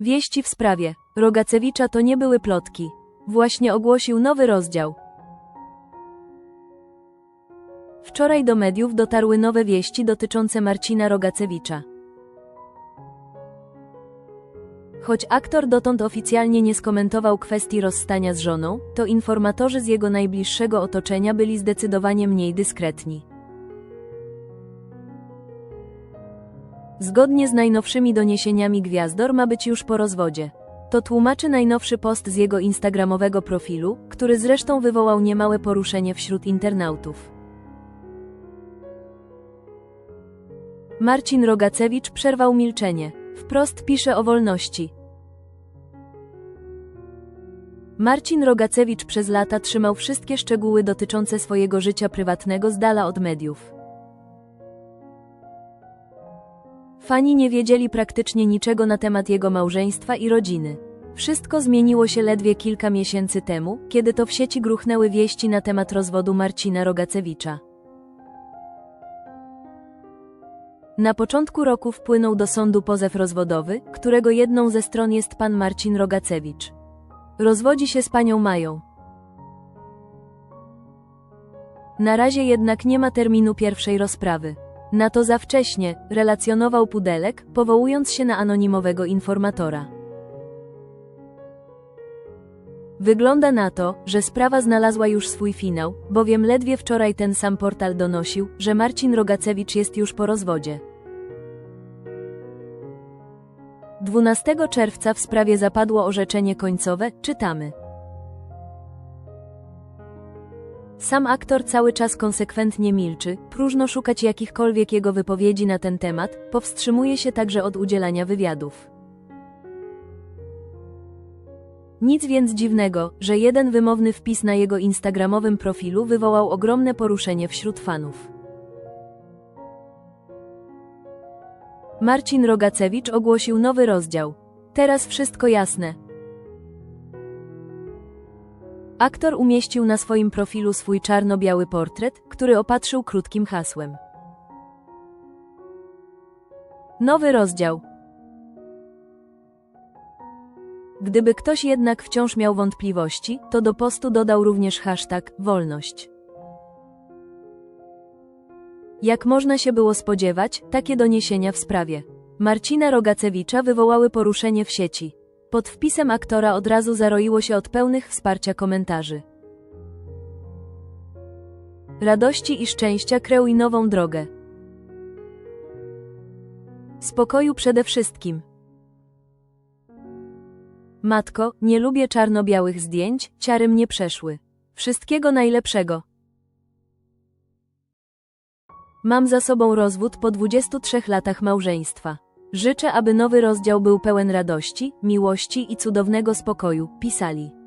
Wieści w sprawie Rogacewicza to nie były plotki. Właśnie ogłosił nowy rozdział. Wczoraj do mediów dotarły nowe wieści dotyczące Marcina Rogacewicza. Choć aktor dotąd oficjalnie nie skomentował kwestii rozstania z żoną, to informatorzy z jego najbliższego otoczenia byli zdecydowanie mniej dyskretni. Zgodnie z najnowszymi doniesieniami Gwiazdor ma być już po rozwodzie. To tłumaczy najnowszy post z jego instagramowego profilu, który zresztą wywołał niemałe poruszenie wśród internautów. Marcin Rogacewicz przerwał milczenie. Wprost pisze o wolności. Marcin Rogacewicz przez lata trzymał wszystkie szczegóły dotyczące swojego życia prywatnego z dala od mediów. Fani nie wiedzieli praktycznie niczego na temat jego małżeństwa i rodziny. Wszystko zmieniło się ledwie kilka miesięcy temu, kiedy to w sieci gruchnęły wieści na temat rozwodu Marcina Rogacewicza. Na początku roku wpłynął do sądu pozew rozwodowy, którego jedną ze stron jest pan Marcin Rogacewicz. Rozwodzi się z panią Mają. Na razie jednak nie ma terminu pierwszej rozprawy. Na to za wcześnie, relacjonował Pudelek, powołując się na anonimowego informatora. Wygląda na to, że sprawa znalazła już swój finał, bowiem ledwie wczoraj ten sam portal donosił, że Marcin Rogacewicz jest już po rozwodzie. 12 czerwca w sprawie zapadło orzeczenie końcowe, czytamy. Sam aktor cały czas konsekwentnie milczy, próżno szukać jakichkolwiek jego wypowiedzi na ten temat, powstrzymuje się także od udzielania wywiadów. Nic więc dziwnego, że jeden wymowny wpis na jego instagramowym profilu wywołał ogromne poruszenie wśród fanów. Marcin Rogacewicz ogłosił nowy rozdział. Teraz wszystko jasne. Aktor umieścił na swoim profilu swój czarno-biały portret, który opatrzył krótkim hasłem. Nowy rozdział. Gdyby ktoś jednak wciąż miał wątpliwości, to do postu dodał również hashtag wolność. Jak można się było spodziewać, takie doniesienia w sprawie Marcina Rogacewicza wywołały poruszenie w sieci. Pod wpisem aktora od razu zaroiło się od pełnych wsparcia komentarzy. Radości i szczęścia kreuj nową drogę. Spokoju przede wszystkim. Matko, nie lubię czarno-białych zdjęć, ciary mnie przeszły. Wszystkiego najlepszego. Mam za sobą rozwód po 23 latach małżeństwa. Życzę, aby nowy rozdział był pełen radości, miłości i cudownego spokoju, pisali.